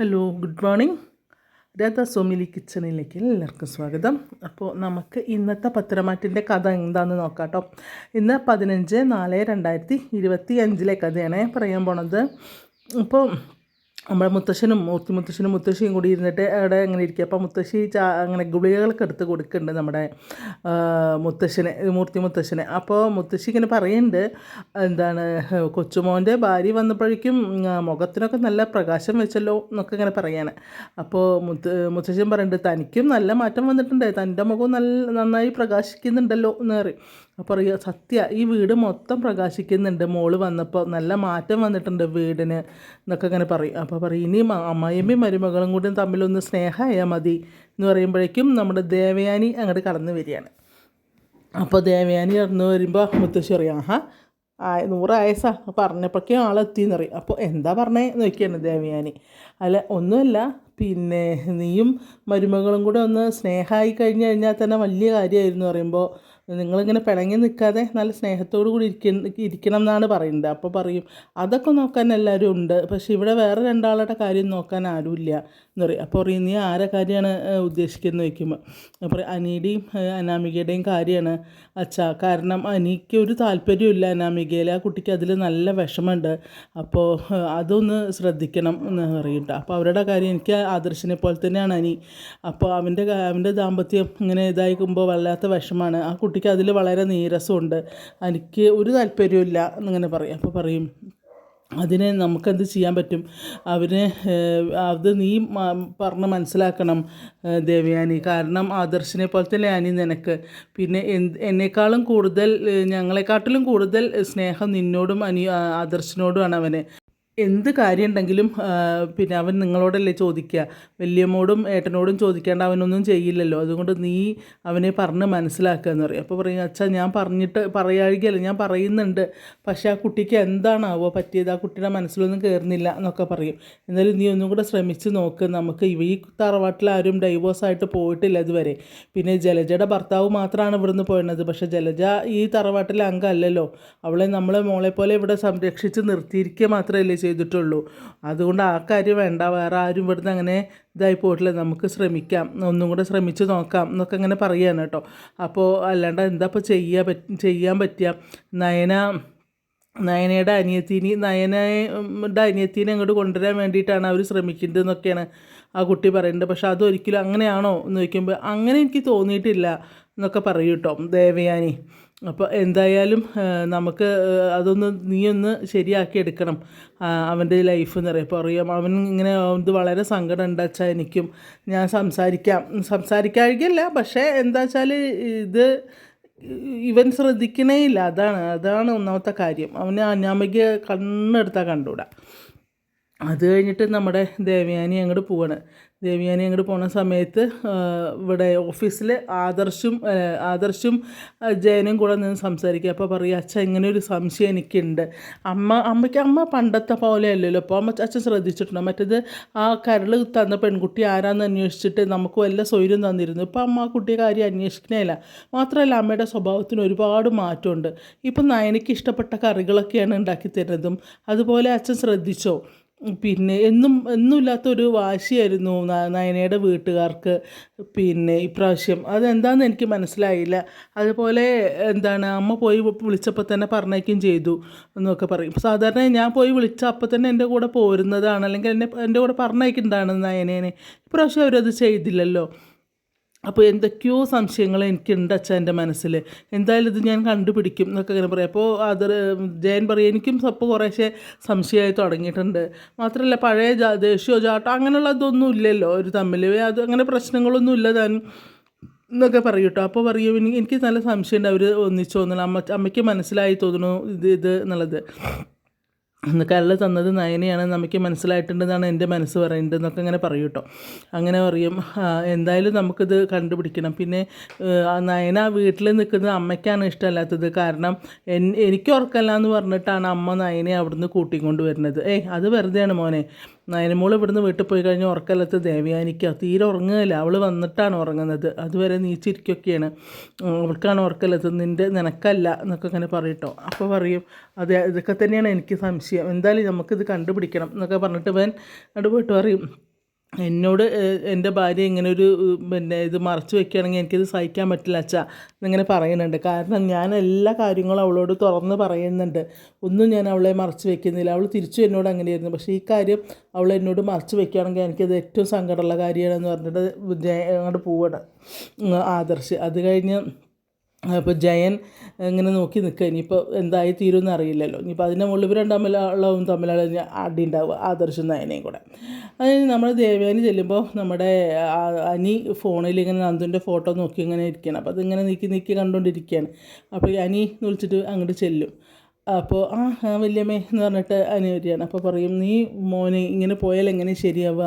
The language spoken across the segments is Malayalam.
ഹലോ ഗുഡ് മോർണിംഗ് രാധ സോമിലി കിച്ചണിലേക്ക് എല്ലാവർക്കും സ്വാഗതം. അപ്പോൾ നമുക്ക് ഇന്നത്തെ പത്രമാറ്റിന്റെ കഥ എന്താണെന്ന് നോക്കാം കേട്ടോ. ഇന്ന് പതിനഞ്ച് നാല് രണ്ടായിരത്തി ഇരുപത്തി അഞ്ചിലെ കഥയാണ് പറയാൻ പോണത്. അപ്പോൾ നമ്മുടെ മുത്തശ്ശനും മൂർത്തി മുത്തശ്ശനും മുത്തശ്ശിയും കൂടി ഇരുന്നിട്ട് അവിടെ അങ്ങനെ ഇരിക്കുക അപ്പോൾ മുത്തശ്ശി ചാ അങ്ങനെ ഗുളികകളൊക്കെ എടുത്ത് കൊടുക്കുന്നുണ്ട് നമ്മുടെ മുത്തശ്ശനെ മൂർത്തി മുത്തശ്ശനെ. അപ്പോൾ മുത്തശ്ശി ഇങ്ങനെ പറയുന്നുണ്ട് എന്താണ് കൊച്ചുമോന്റെ ഭാര്യ വന്നപ്പോഴേക്കും മുഖത്തിനൊക്കെ നല്ല പ്രകാശം വെച്ചല്ലോ എന്നൊക്കെ ഇങ്ങനെ പറയാണ്. അപ്പോൾ മുത്ത് മുത്തശ്ശൻ പറയുന്നുണ്ട് തനിക്കും നല്ല മാറ്റം വന്നിട്ടുണ്ട്. തന്റെ മുഖവും നല്ല നന്നായി പ്രകാശിക്കുന്നുണ്ടല്ലോ എന്ന് പറയും. അപ്പോൾ പറയുക സത്യ ഈ വീട് മൊത്തം പ്രകാശിക്കുന്നുണ്ട്. മോൾ വന്നപ്പോൾ നല്ല മാറ്റം വന്നിട്ടുണ്ട് വീടിന് എന്നൊക്കെ ഇങ്ങനെ പറയും. അപ്പോൾ പറയും ഇനി അമ്മയമ്മയും മരുമകളും കൂടി തമ്മിലൊന്ന് സ്നേഹമായാൽ മതി എന്ന് പറയുമ്പോഴേക്കും നമ്മുടെ ദേവയാനി അങ്ങോട്ട് കടന്നു വരികയാണ്. അപ്പോൾ ദേവയാനി കടന്നു വരുമ്പോൾ മുത്തശ്ശി പറയും ആഹാ ആയ നൂറ് ആയസാ പറഞ്ഞപ്പോഴേക്കും ആളെത്തിയെന്ന് പറയും. അപ്പോൾ എന്താ പറഞ്ഞേ? നോക്കിയാണ് ദേവയാനി. അല്ല ഒന്നുമല്ല പിന്നെ നീയും മരുമകളും കൂടെ ഒന്ന് സ്നേഹമായി കഴിഞ്ഞു കഴിഞ്ഞാൽ തന്നെ വലിയ കാര്യമായിരുന്നു പറയുമ്പോൾ നിങ്ങളിങ്ങനെ പിണങ്ങി നിൽക്കാതെ നല്ല സ്നേഹത്തോടു കൂടി ഇരിക്കുന്ന ഇരിക്കണം എന്നാണ് പറയുന്നത്. അപ്പോൾ പറയും അതൊക്കെ നോക്കാൻ എല്ലാവരും ഉണ്ട്. പക്ഷേ ഇവിടെ വേറെ രണ്ടാളുടെ കാര്യം നോക്കാൻ ആരുമില്ല. എന്ന് പറയും. അപ്പോൾ പറയും നീ ആരെ കാര്യമാണ് ഉദ്ദേശിക്കുന്നത് ചോദിക്കുമ്പോൾ അപ്പോൾ അനിയുടെയും അനാമികയുടെയും കാര്യമാണ്. അച്ഛാ കാരണം അനിക്ക് ഒരു താല്പര്യമില്ല അനാമികയിൽ. ആ കുട്ടിക്ക് അതിൽ നല്ല വിഷമമുണ്ട്. അപ്പോൾ അതൊന്ന് ശ്രദ്ധിക്കണം. എന്ന് പറയുന്നുണ്ട് അപ്പോൾ അവരുടെ കാര്യം എനിക്ക് ആദർശിനെ പോലെ തന്നെയാണ് അനി. അപ്പോൾ അവന്റെ അവന്റെ ദാമ്പത്യം ഇങ്ങനെ ഇതായിക്കുമ്പോൾ വല്ലാത്ത വിഷമാണ് ആ കുട്ടിക്ക് അതിൽ വളരെ നീരസമുണ്ട്. എനിക്ക് ഒരു താല്പര്യമില്ല എന്നിങ്ങനെ പറയും. അപ്പോൾ പറയും അതിനെ നമുക്കെന്ത് ചെയ്യാൻ പറ്റും? അവന് അത് നീ പറഞ്ഞ് മനസ്സിലാക്കണം ദേവയാനി. കാരണം ആദർശിനെ പോലെ തന്നെ അനി നിനക്ക്. പിന്നെ എന്ത് എന്നെക്കാളും കൂടുതൽ ഞങ്ങളെക്കാട്ടിലും കൂടുതൽ സ്നേഹം നിന്നോടും അനി ആദർശിനോടുമാണ് അവന്. എന്ത് കാര്യമുണ്ടെങ്കിലും പിന്നെ അവൻ നിങ്ങളോടല്ലേ ചോദിക്കുക. വലിയമ്മോടും ഏട്ടനോടും ചോദിക്കാണ്ട് അവനൊന്നും ചെയ്യില്ലല്ലോ. അതുകൊണ്ട് നീ അവനെ പറഞ്ഞ് മനസ്സിലാക്കുക എന്ന് പറയും. അപ്പോൾ പറയും അച്ഛാ ഞാൻ പറഞ്ഞിട്ട് പറയാഴികയല്ല ഞാൻ പറയുന്നുണ്ട്. പക്ഷേ ആ കുട്ടിക്ക് എന്താണാവോ പറ്റിയത്? ആ കുട്ടിയുടെ മനസ്സിലൊന്നും കയറുന്നില്ല എന്നൊക്കെ പറയും. എന്നാലും നീ ഒന്നും കൂടെ ശ്രമിച്ച് നോക്ക്. നമുക്ക് ഈ തറവാട്ടിൽ ആരും ഡൈവോഴ്സ് ആയിട്ട് പോയിട്ടില്ല ഇതുവരെ. പിന്നെ ജലജയുടെ ഭർത്താവ് മാത്രമാണ് ഇവിടുന്ന് പോയിരുന്നത്. പക്ഷേ ജലജ ഈ തറവാട്ടിലെ അംഗമല്ലല്ലോ അവളെ നമ്മളെ മോളെ പോലെ ഇവിടെ സംരക്ഷിച്ച് നിർത്തിയിരിക്കുക മാത്രമല്ലേ ചെയ്തിട്ടുള്ളൂ. അതുകൊണ്ട് ആ കാര്യം വേണ്ട. വേറെ ആരും ഇവിടുന്ന് അങ്ങനെ ഇതായി പോയിട്ടില്ല. നമുക്ക് ശ്രമിക്കാം. ഒന്നും കൂടെ ശ്രമിച്ച് നോക്കാം എന്നൊക്കെ അങ്ങനെ പറയുകയാണ് കേട്ടോ. അപ്പോൾ അല്ലാണ്ട് എന്താ ഇപ്പോൾ ചെയ്യാൻ പറ്റ ചെയ്യാൻ പറ്റുക? നയന നയനയുടെ അനിയത്തിനി നയനയുടെ അനിയത്തിനെ അങ്ങോട്ട് കൊണ്ടുവരാൻ വേണ്ടിയിട്ടാണ് അവർ ശ്രമിക്കുന്നത് എന്നൊക്കെയാണ് ആ കുട്ടി പറയുന്നത്. പക്ഷെ അതൊരിക്കലും അങ്ങനെയാണോ എന്ന് ചോദിക്കുമ്പോൾ അങ്ങനെ എനിക്ക് തോന്നിയിട്ടില്ല എന്നൊക്കെ പറയൂട്ടോ ദേവയാനി. അപ്പോൾ എന്തായാലും നമുക്ക് അതൊന്ന് നീ ഒന്ന് ശരിയാക്കി എടുക്കണം അവന്റെ ലൈഫ് എന്ന് അറിയാം അവൻ ഇങ്ങനെ ഇത് വളരെ സങ്കടം ഉണ്ട് അച്ഛാ എനിക്കും ഞാൻ സംസാരിക്കാം. സംസാരിക്കാഴികയല്ല പക്ഷേ എന്താ വെച്ചാൽ ഇത് ഇവൻ ശ്രദ്ധിക്കണേ ഇല്ല അതാണ് അതാണ് ഒന്നാമത്തെ കാര്യം. അവന് അനാമിക കണ്ണെടുത്താൽ കണ്ടുകൂടാ. അത് കഴിഞ്ഞിട്ട് നമ്മുടെ ദേവയാനി അങ്ങോട്ട് പോവാണ്. ദേവയാനി അങ്ങോട്ട് പോണ സമയത്ത് ഇവിടെ ഓഫീസിൽ ആദർശും ആദർശും ജയനും കൂടെ നിന്ന് സംസാരിക്കുക അപ്പോൾ പറയുക അച്ഛൻ ഇങ്ങനെ ഒരു സംശയം എനിക്കുണ്ട്. അമ്മ അമ്മയ്ക്ക് അമ്മ പണ്ടത്തെ പോലെ അല്ലല്ലോ. അപ്പോൾ അമ്മ അച്ഛൻ ശ്രദ്ധിച്ചിട്ടുണ്ടോ? മറ്റേത് ആ കരൾ തന്ന പെൺകുട്ടി ആരാന്ന് അന്വേഷിച്ചിട്ട് നമുക്ക് വല്ല സ്വൈര്യം തന്നിരുന്നു. ഇപ്പോൾ അമ്മ ആ കുട്ടിയെ കാര്യം അന്വേഷിക്കണേല മാത്രമല്ല അമ്മയുടെ സ്വഭാവത്തിന് ഒരുപാട് മാറ്റമുണ്ട്. ഇപ്പം നയനയ്ക്ക് ഇഷ്ടപ്പെട്ട കറികളൊക്കെയാണ് ഉണ്ടാക്കി തരുന്നതും. അതുപോലെ അച്ഛൻ ശ്രദ്ധിച്ചോ? പിന്നെ എന്നും എന്നുമില്ലാത്തൊരു വാശിയായിരുന്നു ന- നയനയുടെ വീട്ടുകാർക്ക്. പിന്നെ ഇപ്രാവശ്യം അതെന്താണെന്ന് എനിക്ക് മനസ്സിലായില്ല. അതുപോലെ എന്താണ് അമ്മ പോയി വിളിച്ചപ്പോൾ തന്നെ പറഞ്ഞേക്കും ചെയ്തു എന്നൊക്കെ പറയും. സാധാരണ ഞാൻ പോയി വിളിച്ച അപ്പോൾ തന്നെ എന്റെ കൂടെ പോരുന്നതാണ് അല്ലെങ്കിൽ എന്നെ എന്റെ കൂടെ പറഞ്ഞേക്കുന്നതാണ് നയനേനെ. ഇപ്രാവശ്യം അവരത് ചെയ്തില്ലല്ലോ. അപ്പോൾ എന്തൊക്കെയോ സംശയങ്ങൾ എനിക്കുണ്ട് അച്ഛൻ എന്റെ മനസ്സിൽ. എന്തായാലും ഇത് ഞാൻ കണ്ടുപിടിക്കും എന്നൊക്കെ ഇങ്ങനെ പറയും. അപ്പോൾ അത് ജയൻ പറയും എനിക്കും സപ്പ് കുറേശ്ശെ സംശയമായി തുടങ്ങിയിട്ടുണ്ട്. മാത്രമല്ല പഴയ ദേഷ്യമോ ചാട്ടോ അങ്ങനെയുള്ളതൊന്നും ഇല്ലല്ലോ ഒരു തമ്മിൽ. അത് അങ്ങനെ പ്രശ്നങ്ങളൊന്നും ഇല്ല താൻ എന്നൊക്കെ പറയും കേട്ടോ. അപ്പോൾ പറയും എനിക്ക് എനിക്ക് നല്ല സംശയമുണ്ട് അവർ ഒന്നിച്ചു തോന്നണം അമ്മ അമ്മയ്ക്ക് മനസ്സിലായി തോന്നുന്നു ഇത് ഇത് എന്നുള്ളത്. കല്ല് തന്നത് നയനയാണ്. നമുക്ക് മനസ്സിലായിട്ടുണ്ടെന്നാണ് എന്റെ മനസ്സ് പറയുന്നത് എന്നൊക്കെ അങ്ങനെ പറയും കേട്ടോ. അങ്ങനെ പറയും. എന്തായാലും നമുക്കിത് കണ്ടുപിടിക്കണം. പിന്നെ നയന വീട്ടിൽ നിൽക്കുന്നത് അമ്മയ്ക്കാണ് ഇഷ്ടമല്ലാത്തത്. കാരണം എൻ എനിക്ക് ഉറക്കല്ല എന്ന് പറഞ്ഞിട്ടാണ് അമ്മ നയനെ അവിടുന്ന് കൂട്ടിക്കൊണ്ട് വരുന്നത്. ഏയ് അത് വെറുതെയാണ് മോനെ. നയനമോൾ ഇവിടുന്ന് വീട്ടിൽ പോയി കഴിഞ്ഞാൽ ഉറക്കല്ലാത്ത ദേവയാനിക്ക തീരെ ഉറങ്ങുകയില്ല. അവൾ വന്നിട്ടാണ് ഉറങ്ങുന്നത്. അതുവരെ നീച്ചിരിക്കുകയൊക്കെയാണ്. അവൾക്കാണ് ഉറക്കല്ലത്ത് നിന്റെ നിനക്കല്ല എന്നൊക്കെ അങ്ങനെ പറയട്ടോ. അപ്പോൾ പറയും അതെ ഇതൊക്കെ തന്നെയാണ് എനിക്ക് സംശയം. എന്തായാലും നമുക്കിത് കണ്ടുപിടിക്കണം എന്നൊക്കെ പറഞ്ഞിട്ട് ഇവൻ അവിടെ പോയിട്ട് പറയും. എന്നോട് എന്റെ ഭാര്യ ഇങ്ങനെ ഒരു പിന്നെ ഇത് മറച്ചു വെക്കുകയാണെങ്കിൽ എനിക്കിത് സഹിക്കാൻ പറ്റില്ല അച്ഛാ എന്നിങ്ങനെ പറയുന്നുണ്ട്. കാരണം ഞാൻ എല്ലാ കാര്യങ്ങളും അവളോട് തുറന്ന് പറയുന്നുണ്ട്. ഒന്നും ഞാൻ അവളെ മറച്ചു വെക്കുന്നില്ല. അവൾ തിരിച്ചു എന്നോട് അങ്ങനെയായിരുന്നു. പക്ഷേ ഈ കാര്യം അവൾ എന്നോട് മറച്ചു വെക്കുകയാണെങ്കിൽ എനിക്കത് ഏറ്റവും സങ്കടമുള്ള കാര്യമാണെന്ന് പറഞ്ഞിട്ട് അങ്ങോട്ട് പോവാണ്. ആദർശ്. അത് കഴിഞ്ഞ് അപ്പോൾ ജയൻ ഇങ്ങനെ നോക്കി നിൽക്കുക ഇനിയിപ്പോൾ എന്തായി തീരുമെന്ന് അറിയില്ലല്ലോ. ഇനിയിപ്പോൾ അതിന്റെ മുകളിൽ ഇവർ തമ്മിലുള്ളവും തമ്മിലുള്ള അടി ഉണ്ടാവുക. ആദർശം നയനയും കൂടെ. അതായത് നമ്മൾ ദേവയാനി ചെല്ലുമ്പോൾ നമ്മുടെ അനി ഫോണിൽ ഇങ്ങനെ നന്ദുന്റെ ഫോട്ടോ നോക്കി ഇങ്ങനെ ഇരിക്കുകയാണ്. അപ്പോൾ അതിങ്ങനെ നീക്കി നീക്കി കണ്ടുകൊണ്ടിരിക്കുകയാണ് അപ്പോൾ അനി വിളിച്ചിട്ട് അങ്ങോട്ട് ചെല്ലും. അപ്പോൾ ആ വല്യമ്മേ എന്ന് പറഞ്ഞിട്ട് അനി അപ്പോൾ പറയും നീ മോനെ ഇങ്ങനെ പോയാൽ എങ്ങനെ ശരിയാവുക?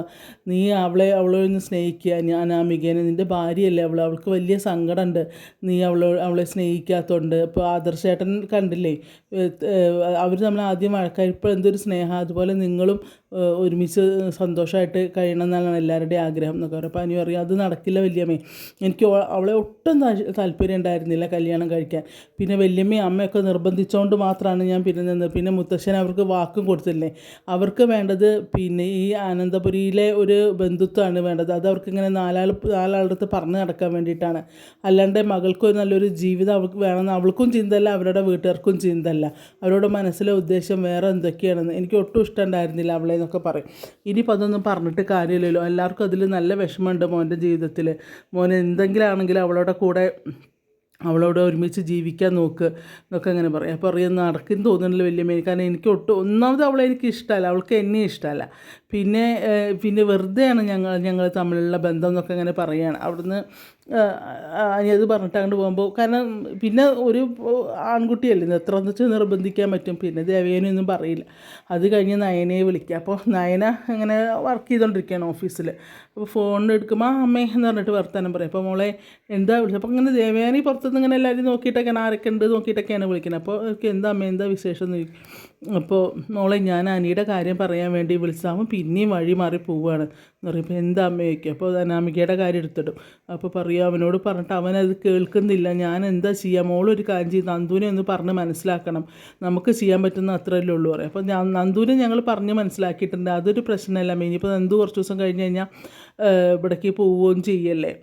നീ അവളെ അവളെ ഒന്ന് സ്നേഹിക്കുക. അനാമികേനെ നിന്റെ ഭാര്യയല്ലേ അവൾ അവൾക്ക് വലിയ സങ്കടമുണ്ട്. നീ അവളെ അവളെ സ്നേഹിക്കാത്തതുകൊണ്ട് ഇപ്പോൾ ആദർശേട്ടൻ കണ്ടില്ലേ അവർ നമ്മൾ ആദ്യം വഴക്കാർ ഇപ്പോൾ എന്തൊരു സ്നേഹം അതുപോലെ നിങ്ങളും ഒരുമിച്ച് സന്തോഷമായിട്ട് കഴിയണം എന്നാണ് എല്ലാവരുടെയും ആഗ്രഹം എന്നൊക്കെ പറയും. അപ്പോൾ അനി പറയും അത് നടക്കില്ല വല്യമ്മേ. എനിക്ക് അവളെ ഒട്ടും താല്പര്യം ഉണ്ടായിരുന്നില്ല കല്യാണം കഴിക്കാൻ. പിന്നെ വല്യമ്മയും അമ്മയൊക്കെ നിർബന്ധിച്ചുകൊണ്ട് മാത്രമാണ് ഞാൻ പിന്നെ നിന്നത്. പിന്നെ മുത്തശ്ശൻ അവർക്ക് വാക്കും കൊടുത്തില്ലേ? അവർക്ക് വേണ്ടത് പിന്നെ ഈ അനന്തപുരിയിലെ ഒരു ബന്ധുത്വമാണ് വേണ്ടത്. അത് അവർക്ക് ഇങ്ങനെ നാലാൾ നാലാളുടെ അടുത്ത് പറഞ്ഞു നടക്കാൻ വേണ്ടിയിട്ടാണ്. അല്ലാണ്ട് മകൾക്ക് ഒരു നല്ലൊരു ജീവിതം അവൾക്ക് വേണമെന്ന് അവൾക്കും ചിന്തല്ല അവരുടെ വീട്ടുകാർക്കും ചിന്തല്ല അവരുടെ മനസ്സിലെ ഉദ്ദേശം വേറെ എന്തൊക്കെയാണെന്ന് എനിക്ക് ഒട്ടും ഇഷ്ടമുണ്ടായിരുന്നില്ല അവളെ എന്നൊക്കെ പറയും. ഇനിയിപ്പോൾ അതൊന്നും പറഞ്ഞിട്ട് കാര്യമില്ലല്ലോ. എല്ലാവർക്കും അതിൽ നല്ല വിഷമമുണ്ട് മോന്റെ ജീവിതത്തിൽ മോൻ എന്തെങ്കിലും ആണെങ്കിലും അവളുടെ കൂടെ അവളോട് ഒരുമിച്ച് ജീവിക്കാൻ നോക്ക് എന്നൊക്കെ അങ്ങനെ പറയും. അപ്പോൾ അറിയാൻ നടക്കും തോന്നുന്നില്ല വലിയ മേനി കാരണം എനിക്ക് ഒട്ടും ഒന്നാമത് അവളെ എനിക്ക് ഇഷ്ടമല്ല. അവൾക്ക് എന്നെ ഇഷ്ടമല്ല. പിന്നെ പിന്നെ വെറുതെയാണ് ഞങ്ങൾ ഞങ്ങൾ തമ്മിലുള്ള ബന്ധം എന്നൊക്കെ അങ്ങനെ പറയുകയാണ് അവിടുന്ന് അത് പറഞ്ഞിട്ട് അങ്ങോട്ട് പോകുമ്പോൾ കാരണം പിന്നെ ഒരു ആൺകുട്ടിയല്ലേ എത്ര വെച്ച് നിർബന്ധിക്കാൻ പറ്റും? പിന്നെ ദേവേനൊന്നും പറയില്ല. അത് കഴിഞ്ഞ് നയനയെ വിളിക്കുക അപ്പോൾ നയന അങ്ങനെ വർക്ക് ചെയ്തുകൊണ്ടിരിക്കുകയാണ് ഓഫീസിൽ അപ്പോൾ ഫോൺ എടുക്കുമ്പോൾ അമ്മേ എന്ന് പറഞ്ഞിട്ട് വർത്തമാനം പറയും. അപ്പോൾ മോളെ എന്താ വിളിച്ചത് അപ്പോൾ അങ്ങനെ ദേവയാനി പുറത്തുനിന്ന് ഇങ്ങനെ എല്ലാവരും നോക്കിയിട്ടൊക്കെയാണ് ആരൊക്കെ ഉണ്ട്? നോക്കിയിട്ടൊക്കെയാണ് വിളിക്കുന്നത് അപ്പോൾ എന്താ അമ്മ എന്താ വിശേഷം? എന്ന് ചോദിക്കും. അപ്പോൾ മോളെ ഞാൻ അനിയുടെ കാര്യം പറയാൻ വേണ്ടി വിളിച്ചാകുമ്പോൾ പിന്നെയും വഴി മാറി പോവുകയാണ്. എന്ന് പറയുമ്പോൾ എന്താ അമ്മയൊക്കെ അപ്പോൾ അനാമികയുടെ കാര്യം എടുത്തിടും. അപ്പോൾ പറയും അവനോട് പറഞ്ഞിട്ട് അവനത് കേൾക്കുന്നില്ല. ഞാൻ എന്താ ചെയ്യുക മോളൊരു കാര്യം ചെയ്ത് നന്ദുവിനെ ഒന്ന് പറഞ്ഞ് മനസ്സിലാക്കണം. നമുക്ക് ചെയ്യാൻ പറ്റുന്ന അത്രയല്ലേ ഉള്ളൂ പറയും. അപ്പോൾ ഞാൻ നന്ദുവിനെ ഞങ്ങൾ പറഞ്ഞ് മനസ്സിലാക്കിയിട്ടുണ്ട്. അതൊരു പ്രശ്നമല്ല. ഇനിയിപ്പോൾ നന്ദു കുറച്ച് ദിവസം കഴിഞ്ഞ് കഴിഞ്ഞാൽ ഇവിടേക്ക് പോവുകയും ചെയ്യല്ലേ?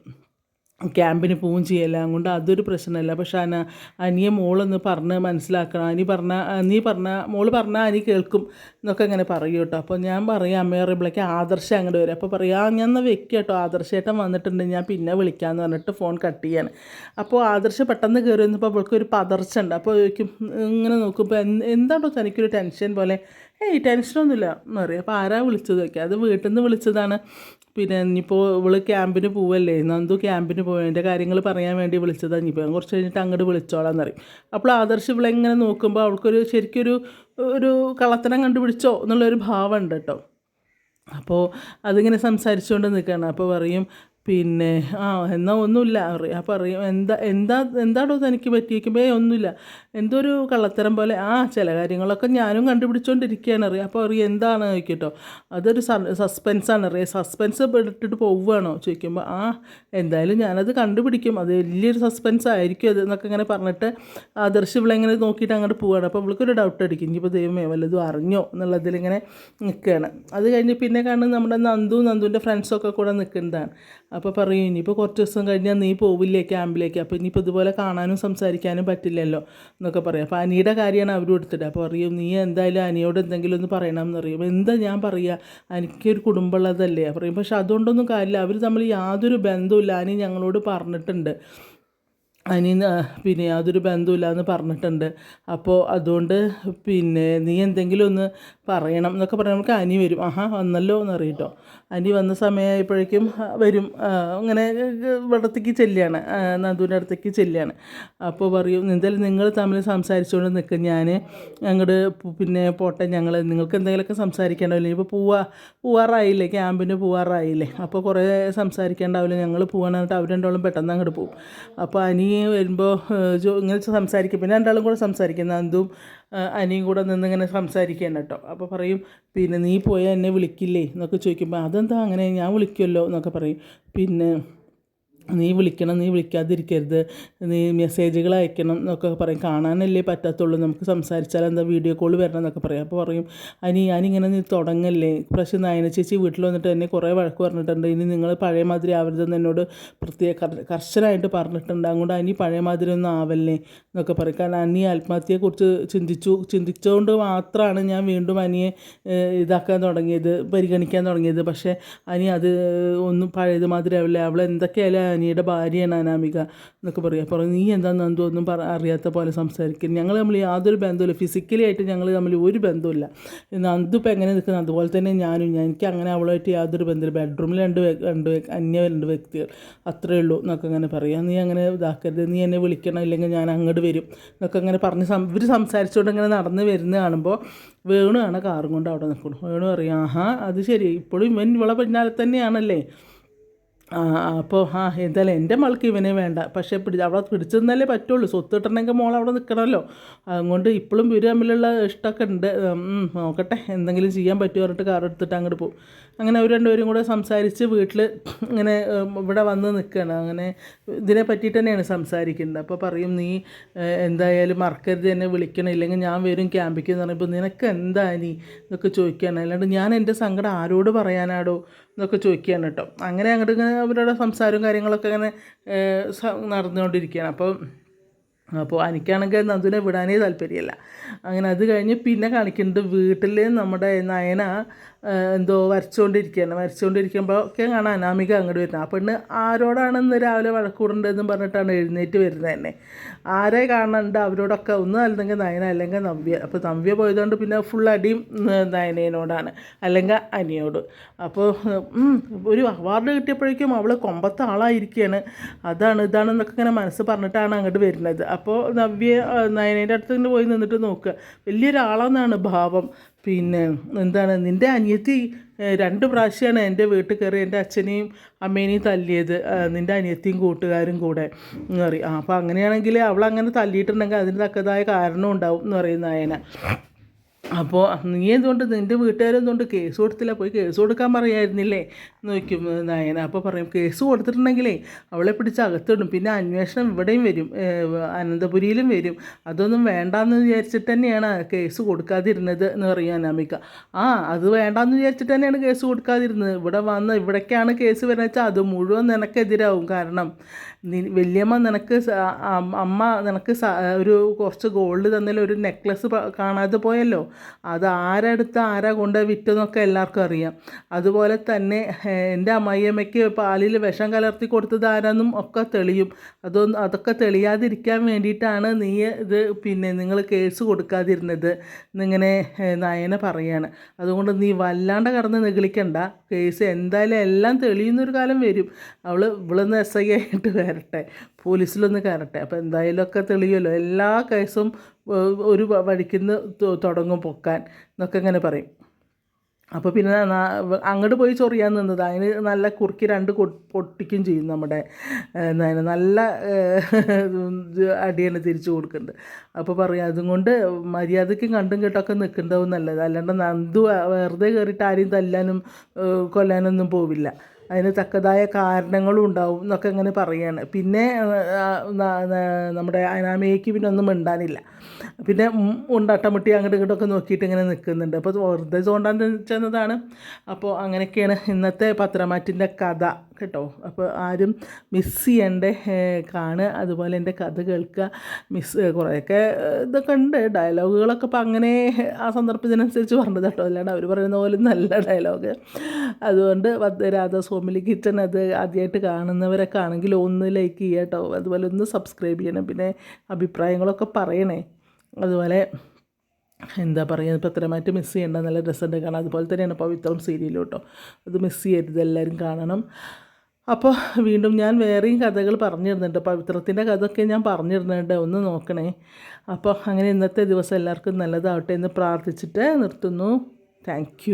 ക്യാമ്പിന് പോവുകയും ചെയ്യല്ല. അതുകൊണ്ട് അതൊരു പ്രശ്നമല്ല. പക്ഷെ അന അനിയെ മോളൊന്ന് പറഞ്ഞ് മനസ്സിലാക്കണം. അനി പറഞ്ഞ നീ പറഞ്ഞ മോൾ പറഞ്ഞാൽ അനി കേൾക്കും എന്നൊക്കെ അങ്ങനെ പറയും കേട്ടോ. അപ്പോൾ ഞാൻ പറയാം അമ്മ പറയുമ്പോഴേക്ക് ആദർശം അങ്ങോട്ട് വരും. അപ്പോൾ പറയാം ഞാൻ എന്നാൽ വെക്കുക കേട്ടോ. ആദർശേട്ടൻ വന്നിട്ടുണ്ട്. ഞാൻ പിന്നെ വിളിക്കാമെന്ന് പറഞ്ഞിട്ട് ഫോൺ കട്ട് ചെയ്യാണ്. അപ്പോൾ ആദർശം പെട്ടെന്ന് കയറി വന്നപ്പോൾ അവൾക്ക് ഒരു പതർച്ച ഉണ്ട്. അപ്പോൾ ചോദിക്കും ഇങ്ങനെ നോക്കുമ്പോൾ എന്ത് എന്താണോ തനിക്കൊരു ടെൻഷൻ പോലെ ഏയ് ടെൻഷനൊന്നുമില്ല എന്ന് പറയും അപ്പോൾ ആരാ വിളിച്ചതൊക്കെ അത് വീട്ടിൽ നിന്ന് വിളിച്ചതാണ്. പിന്നെ ഇനിയിപ്പോൾ ഇവൾ ക്യാമ്പിന് പോവല്ലേ? നന്ദു ക്യാമ്പിന് പോയി. എന്റെ കാര്യങ്ങൾ പറയാൻ വേണ്ടി വിളിച്ചതാണ് ഇനിയിപ്പോൾ ഞാൻ കുറച്ച് കഴിഞ്ഞിട്ട് അങ്ങോട്ട് വിളിച്ചോളാന്ന് എന്നറിയും അപ്പോൾ ആദർശ് ഇവളെങ്ങനെ നോക്കുമ്പോൾ അവൾക്കൊരു ശരിക്കൊരു ഒരു കള്ളത്തനം കണ്ടുപിടിച്ചോ എന്നുള്ളൊരു ഭാവമുണ്ട് കേട്ടോ. അപ്പോൾ അതിങ്ങനെ സംസാരിച്ചുകൊണ്ട് നിൽക്കുകയാണ്. അപ്പോൾ പറയും പിന്നെ ആ എന്നാൽ ഒന്നുമില്ല. അറിയാം പറയും എന്താ എന്താ എന്താണോ തനിക്ക് പറ്റിയിരിക്കുമ്പോൾ ഒന്നുമില്ല. എന്തൊരു കള്ളത്തരം പോലെ ആ ചില കാര്യങ്ങളൊക്കെ ഞാനും കണ്ടുപിടിച്ചുകൊണ്ടിരിക്കുകയാണ് അറിയാം. അപ്പോൾ അറിയാം എന്താണ് ചോദിക്കട്ടോ? അതൊരു സസ്പെൻസാണ് അറിയാം. സസ്പെൻസ് ഇട്ടിട്ട് പോവുകയാണോ? ചോദിക്കുമ്പോൾ ആ എന്തായാലും ഞാനത് കണ്ടുപിടിക്കും. അത് വലിയൊരു സസ്പെൻസ് ആയിരിക്കും അത് എന്നൊക്കെ ഇങ്ങനെ പറഞ്ഞിട്ട് ആദർശ് ഇവളെങ്ങനെ നോക്കിയിട്ട് അങ്ങോട്ട് പോവുകയാണ്. അപ്പോൾ ഇവൾക്കൊരു ഡൗട്ട് അടിക്കും. ഇനിയിപ്പോൾ ദൈവമേ വല്ലതും അറിഞ്ഞോ എന്നുള്ളതിലിങ്ങനെ നിൽക്കുകയാണ് അത് കഴിഞ്ഞ് പിന്നെ കാണുന്നത് നമ്മുടെ നന്ദു നന്ദുവിന്റെ ഫ്രണ്ട്സൊക്കെ കൂടെ നിൽക്കുന്നതാണ് അപ്പോൾ പറയും ഇനിയിപ്പോൾ കുറച്ച് ദിവസം കഴിഞ്ഞാൽ നീ പോവില്ലേ ക്യാമ്പിലേക്ക്? അപ്പോൾ ഇനിയിപ്പോൾ ഇതുപോലെ കാണാനും സംസാരിക്കാനും പറ്റില്ലല്ലോ എന്നൊക്കെ പറയും. അപ്പോൾ അനിയുടെ കാര്യമാണ് അവരും എടുത്തിട്ട് അപ്പോൾ പറയും നീ എന്തായാലും അനിയോട് എന്തെങ്കിലും ഒന്ന് പറയണം എന്ന് പറയും എന്താ ഞാൻ പറയുക എനിക്കൊരു കുടുംബമുള്ളതല്ലേ? പറയും പക്ഷെ അതുകൊണ്ടൊന്നും കാര്യമില്ല. അവർ തമ്മിൽ യാതൊരു ബന്ധവുമില്ല. അനി ഞങ്ങളോട് പറഞ്ഞിട്ടുണ്ട്. അനി പിന്നെ യാതൊരു ബന്ധവുമില്ല എന്ന് പറഞ്ഞിട്ടുണ്ട്. അപ്പോൾ അതുകൊണ്ട് പിന്നെ നീ എന്തെങ്കിലും ഒന്ന് പറയണം എന്നൊക്കെ പറഞ്ഞാൽ നമുക്ക് അനി വരും. ആഹാ വന്നല്ലോ എന്ന് അറിയട്ടോ അനി വന്ന സമയമായപ്പോഴേക്കും വരും. അങ്ങനെ ഇവിടത്തേക്ക് ചെല്ലുകയാണ്. നന്ദുവിന്റെ അടുത്തേക്ക് ചെല്ലുകയാണ്. അപ്പോൾ പറയും എന്തായാലും നിങ്ങൾ തമ്മിൽ സംസാരിച്ചുകൊണ്ട് നിൽക്കും ഞാൻ അങ്ങോട്ട് പിന്നെ പോട്ടെ ഞങ്ങൾ നിങ്ങൾക്ക് എന്തെങ്കിലുമൊക്കെ സംസാരിക്കേണ്ടാവില്ല? ഇപ്പോൾ പോവാ പോവാറായില്ലേ? ക്യാമ്പിന് പോവാറായില്ലേ? അപ്പോൾ കുറേ സംസാരിക്കേണ്ടാവില്ല? ഞങ്ങൾ പോകണമെന്നിട്ട് അവർ പെട്ടെന്ന് അങ്ങോട്ട് പോകും അപ്പോൾ അനി വരുമ്പോൾ ജോ ഇങ്ങനെ സംസാരിക്കും. പിന്നെ രണ്ടാളും കൂടെ സംസാരിക്കും നന്ദും അനിയും കൂടെ നിന്ന് ഇങ്ങനെ സംസാരിക്കുകയാണ് കേട്ടോ. അപ്പോൾ പറയും പിന്നെ നീ പോയാൽ എന്നെ വിളിക്കില്ലേ? എന്നൊക്കെ ചോദിക്കുമ്പോൾ അതെന്താ അങ്ങനെ? ഞാൻ വിളിക്കുമല്ലോ എന്നൊക്കെ പറയും. പിന്നെ നീ വിളിക്കണം നീ വിളിക്കാതിരിക്കരുത്. നീ മെസ്സേജുകൾ അയക്കണം എന്നൊക്കെ പറയും. കാണാനല്ലേ പറ്റാത്തുള്ളൂ. നമുക്ക് സംസാരിച്ചാൽ എന്താ വീഡിയോ കോൾ വരണം എന്നൊക്കെ പറയും. അപ്പോൾ പറയും അനി ഞാനിങ്ങനെ നീ തുടങ്ങല്ലേ? പക്ഷേ നയന ചേച്ചി വീട്ടിൽ വന്നിട്ട് എന്നെ കുറേ വഴക്ക് പറഞ്ഞിട്ടുണ്ട്. ഇനി നിങ്ങൾ പഴയ മാതിരി ആവരുതെന്ന് എന്നോട് പ്രത്യേക കർ- കർശനമായിട്ട് പറഞ്ഞിട്ടുണ്ട്. അതുകൊണ്ട് അനി പഴയ മാതിരി ഒന്നും ആവല്ലേ? എന്നൊക്കെ പറയും. കാരണം അനി ആത്മഹത്യയെക്കുറിച്ച് ചിന്തിച്ചു ചിന്തിച്ചുകൊണ്ട് മാത്രമാണ് ഞാൻ വീണ്ടും അനിയെ ഇതാക്കാൻ തുടങ്ങിയത് പരിഗണിക്കാൻ തുടങ്ങിയത്. പക്ഷേ അനി അത് ഒന്നും പഴയത് മാതിരി ആവില്ല. അവൾ എന്തൊക്കെയായാലും അനിയുടെ ഭാര്യയാണ് അനാമിക എന്നൊക്കെ പറയും. അപ്പോൾ നീ എന്താ നന്ദു ഒന്നും പറ അറിയാത്ത പോലെ സംസാരിക്കും ഞങ്ങൾ തമ്മിൽ യാതൊരു ബന്ധമില്ല ഫിസിക്കലി ആയിട്ട് ഞങ്ങൾ തമ്മിൽ ഒരു ബന്ധമില്ല നന്ദു ഇപ്പം എങ്ങനെ നിൽക്കുന്നത് അതുപോലെ തന്നെ ഞാനും എനിക്ക് അങ്ങനെ അവളുമായിട്ട് യാതൊരു ബന്ധമില്ല ബെഡ്റൂമിൽ രണ്ട് രണ്ട് അന്യ രണ്ട് വ്യക്തികൾ. അത്രേ ഉള്ളൂ എന്നൊക്കെ അങ്ങനെ പറയാം. നീ അങ്ങനെ ഇതാക്കരുത്. നീ എന്നെ വിളിക്കണം ഇല്ലെങ്കിൽ ഞാൻ അങ്ങോട്ട് വരും എന്നൊക്കെ അങ്ങനെ പറഞ്ഞ് ഇവർ സംസാരിച്ചുകൊണ്ട് ഇങ്ങനെ നടന്ന് വരുന്ന കാണുമ്പോൾ വേണു ആണ് കാറും കൊണ്ട് അവിടെ നിൽക്കണം വേണു പറയും ആഹാ അത് ശരി. ഇപ്പോഴും ഇവൻ ഇവളെ പിന്നാലെ തന്നെയാണല്ലേ? അപ്പോൾ ആ എന്തായാലും എന്റെ മൾക്ക് ഇവനെ വേണ്ട. പക്ഷേ പിടി അവിടെ പിടിച്ചെന്നല്ലേ പറ്റുള്ളൂ. സ്വത്ത് കിട്ടണമെങ്കിൽ മോൾ അവിടെ നിൽക്കണമല്ലോ. അതുകൊണ്ട് ഇപ്പോഴും ഇവർ തമ്മിലുള്ള ഇഷ്ടമൊക്കെ ഉണ്ട്. നോക്കട്ടെ. എന്തെങ്കിലും ചെയ്യാൻ പറ്റുമോ പറഞ്ഞിട്ട് കാർ എടുത്തിട്ട് അങ്ങോട്ട് പോകും. അങ്ങനെ അവർ രണ്ടുപേരും കൂടെ സംസാരിച്ച് വീട്ടിൽ ഇങ്ങനെ ഇവിടെ വന്ന് നിൽക്കുകയാണ് അങ്ങനെ ഇതിനെ പറ്റിയിട്ട് തന്നെയാണ് സംസാരിക്കുന്നത്. അപ്പോൾ പറയും നീ എന്തായാലും മറക്കരുത് എന്നെ വിളിക്കണം. ഇല്ലെങ്കിൽ ഞാൻ വരും ക്യാമ്പിക്ക് എന്ന് പറയുമ്പോൾ നിനക്ക് എന്താ നീ എന്നൊക്കെ ചോദിക്കുകയാണ്. അല്ലാണ്ട് ഞാൻ എന്റെ സങ്കടം ആരോട് പറയാനാടോ എന്നൊക്കെ ചോദിക്കുകയാണ് കേട്ടോ. അങ്ങനെ അങ്ങോട്ട് ഇങ്ങനെ അവരുടെ സംസാരവും കാര്യങ്ങളൊക്കെ അങ്ങനെ നടന്നുകൊണ്ടിരിക്കുകയാണ്. അപ്പോൾ അപ്പോൾ എനിക്കാണെങ്കിൽ നന്ദുനെ വിടാനേ താല്പര്യമല്ല. അങ്ങനെ അത് കഴിഞ്ഞ് പിന്നെ കാണിക്കുന്നുണ്ട് വീട്ടിൽ നമ്മുടെ നയന എന്തോ വരച്ചുകൊണ്ടിരിക്കുകയാണ് വരച്ചുകൊണ്ടിരിക്കുമ്പോൾ ഒക്കെ കാണാം അനാമിക അങ്ങോട്ട് വരുന്നത്. ആ പെണ്ണ് ആരോടാണെന്ന് രാവിലെ വഴക്കൂടേണ്ടതെന്ന് പറഞ്ഞിട്ടാണ് എഴുന്നേറ്റ് വരുന്നത് തന്നെ. ആരെ കാണുന്നുണ്ട് അവരോടൊക്കെ ഒന്നും അല്ലെങ്കിൽ നയന അല്ലെങ്കിൽ നവ്യ. അപ്പോൾ നവ്യ പോയതുകൊണ്ട് പിന്നെ ഫുൾ അടിയും നയനേനോടാണ്. അല്ലെങ്കിൽ അനിയോട്. അപ്പോൾ ഒരു അവാർഡ് കിട്ടിയപ്പോഴേക്കും അവൾ കൊമ്പത്തെ ആളായിരിക്കുകയാണ്. അതാണ് ഇതാണെന്നൊക്കെ ഇങ്ങനെ മനസ്സ് പറഞ്ഞിട്ടാണ് അങ്ങോട്ട് വരുന്നത്. അപ്പോൾ നവ്യ നയനേന്റെ അടുത്ത് പോയി നിന്നിട്ട് നോക്കുക. വലിയൊരാളെന്നാണ് ഭാവം. പിന്നെ എന്താണ് നിന്റെ അനിയത്തി രണ്ട് പ്രാവശ്യമാണ് എന്റെ വീട്ടിൽ കയറി എന്റെ അച്ഛനെയും അമ്മേനെയും തല്ലിയത് നിന്റെ അനിയത്തിയും കൂട്ടുകാരും കൂടെ എന്ന് പറയും. ആ അപ്പോൾ അങ്ങനെയാണെങ്കിൽ അവൾ അങ്ങനെ തല്ലിയിട്ടുണ്ടെങ്കിൽ അതിന് തക്കതായ കാരണം ഉണ്ടാവും എന്ന് പറയും നയന. അപ്പോൾ നീ എന്തുകൊണ്ട് നിന്റെ വീട്ടുകാരെന്തുകൊണ്ട് കേസ് കൊടുത്തില്ല? പോയി കേസ് കൊടുക്കാൻ പറയായിരുന്നില്ലേ? നോക്കും നായന. അപ്പോൾ പറയും കേസ് കൊടുത്തിട്ടുണ്ടെങ്കിലേ അവളെ പിടിച്ച് അകത്തിടും. പിന്നെ അന്വേഷണം ഇവിടെയും വരും. അനന്തപുരിയിലും വരും. അതൊന്നും വേണ്ടാന്ന് വിചാരിച്ചിട്ട് തന്നെയാണ് കേസ് കൊടുക്കാതിരുന്നത് എന്ന് പറയും അനാമിക. ആ അത് വേണ്ടാന്ന് വിചാരിച്ചിട്ട് തന്നെയാണ് കേസ് കൊടുക്കാതിരുന്നത്. ഇവിടെ വന്ന് ഇവിടേക്കാണ് കേസ് വരുന്നത് വെച്ചാൽ അത് മുഴുവൻ നിനക്കെതിരാവും കാരണം. വല്യമ്മ നിനക്ക് അമ്മ നിനക്ക് ഒരു കുറച്ച് ഗോൾഡ് തന്നതിൽ ഒരു നെക്ലസ് കാണാതെ പോയല്ലോ? അത് ആരെടുത്ത് ആരാ കൊണ്ട് വിറ്റെന്നൊക്കെ എല്ലാവർക്കും അറിയാം. അതുപോലെ തന്നെ എന്റെ അമ്മയമ്മയ്ക്ക് പാലിൽ വിഷം കലർത്തി കൊടുത്തത് ആരാന്നും ഒക്കെ തെളിയും. അതൊന്നും അതൊക്കെ തെളിയാതിരിക്കാൻ വേണ്ടിയിട്ടാണ് നീ ഇത് പിന്നെ നിങ്ങൾ കേസ് കൊടുക്കാതിരുന്നത്. എന്നിങ്ങനെ നയന പറയാണ്. അതുകൊണ്ട് നീ വല്ലാണ്ട് കടന്ന് നിഗളിക്കണ്ട. കേസ് എന്തായാലും എല്ലാം തെളിയുന്നൊരു കാലം വരും. അവൾ ഇവിടുന്ന് എസ് ഐ ആയിട്ട് വരട്ടെ പോലീസിലൊന്ന് കയറട്ടെ. അപ്പോൾ എന്തായാലും ഒക്കെ തെളിയുമല്ലോ. എല്ലാ കേസും ഒരു വഴിക്കുന്ന് തുടങ്ങും പൊക്കാൻ എന്നൊക്കെ ഇങ്ങനെ പറയും. അപ്പോൾ പിന്നെ അങ്ങോട്ട് പോയി ചൊറിയാൻ നിന്നത്. അതിന് നല്ല കുറുക്കി രണ്ട് പൊട്ടിക്കും ചെയ്യും നമ്മുടെ ഏഹ്, നല്ല അടിയാണ് തിരിച്ചു കൊടുക്കുന്നുണ്ട്. അപ്പോൾ പറയും അതുകൊണ്ട് മര്യാദയ്ക്ക് കണ്ടും കേട്ടൊക്കെ നിൽക്കേണ്ടവും നല്ലത്. അല്ലാണ്ട് നന്ദു വെറുതെ കയറിയിട്ട് ആരെയും തല്ലാനും കൊല്ലാനൊന്നും പോവില്ല. അതിന് തക്കതായ കാരണങ്ങളും ഉണ്ടാവും എന്നൊക്കെ ഇങ്ങനെ പറയുകയാണ് പിന്നെ നമ്മുടെ അനാമയ്ക്ക് പിന്നെ ഒന്നും മിണ്ടാനില്ല. പിന്നെ ഉണ്ടട്ടമുട്ടി അങ്ങോട്ട് ഇങ്ങോട്ടൊക്കെ നോക്കിയിട്ട് ഇങ്ങനെ നിൽക്കുന്നുണ്ട്. അപ്പോൾ വെറുതെ തോണ്ടാൻ ചെന്നതാണ്. അപ്പോൾ അങ്ങനെയൊക്കെയാണ് ഇന്നത്തെ പത്രമാറ്റിന്റെ കഥ. കേട്ടോ. അപ്പോൾ ആരും മിസ് ചെയ്യണ്ടേ കാണുക അതുപോലെ എന്റെ കഥ കേൾക്കുക മിസ് കുറേയൊക്കെ ഇതൊക്കെ ഉണ്ട്. ഡയലോഗുകളൊക്കെ ഇപ്പോൾ അങ്ങനെ ആ സന്ദർഭത്തിനനുസരിച്ച് പറഞ്ഞത് കേട്ടോ. അല്ലാണ്ട് അവർ പറയുന്ന പോലെ നല്ല ഡയലോഗ്. അതുകൊണ്ട് രാധാ സോമിലി കിച്ചൺ അത് ആദ്യമായിട്ട് കാണുന്നവരൊക്കെ ആണെങ്കിൽ ഒന്ന് ലൈക്ക് ചെയ്യുക കേട്ടോ. അതുപോലെ ഒന്ന് സബ്സ്ക്രൈബ് ചെയ്യണം. പിന്നെ അഭിപ്രായങ്ങളൊക്കെ പറയണേ. അതുപോലെ എന്താ പറയുക പത്രമായിട്ട് മിസ് ചെയ്യേണ്ട നല്ല രസമുണ്ട് കാണാം അതുപോലെ തന്നെയാണ് പവിത്രം സീരിയലും കേട്ടോ. അത് മിസ് ചെയ്യരുത്. എല്ലാവരും കാണണം. അപ്പോൾ വീണ്ടും ഞാൻ വേറെയും കഥകൾ പറഞ്ഞിരുന്നുണ്ട്. പവിത്രത്തിന്റെ കഥയൊക്കെ ഞാൻ പറഞ്ഞിരുന്നുണ്ട്. ഒന്ന് നോക്കണേ. അപ്പോൾ അങ്ങനെ ഇന്നത്തെ ദിവസം എല്ലാവർക്കും നല്ലതാവട്ടെ എന്ന് പ്രാർത്ഥിച്ചിട്ട് നിർത്തുന്നു. താങ്ക്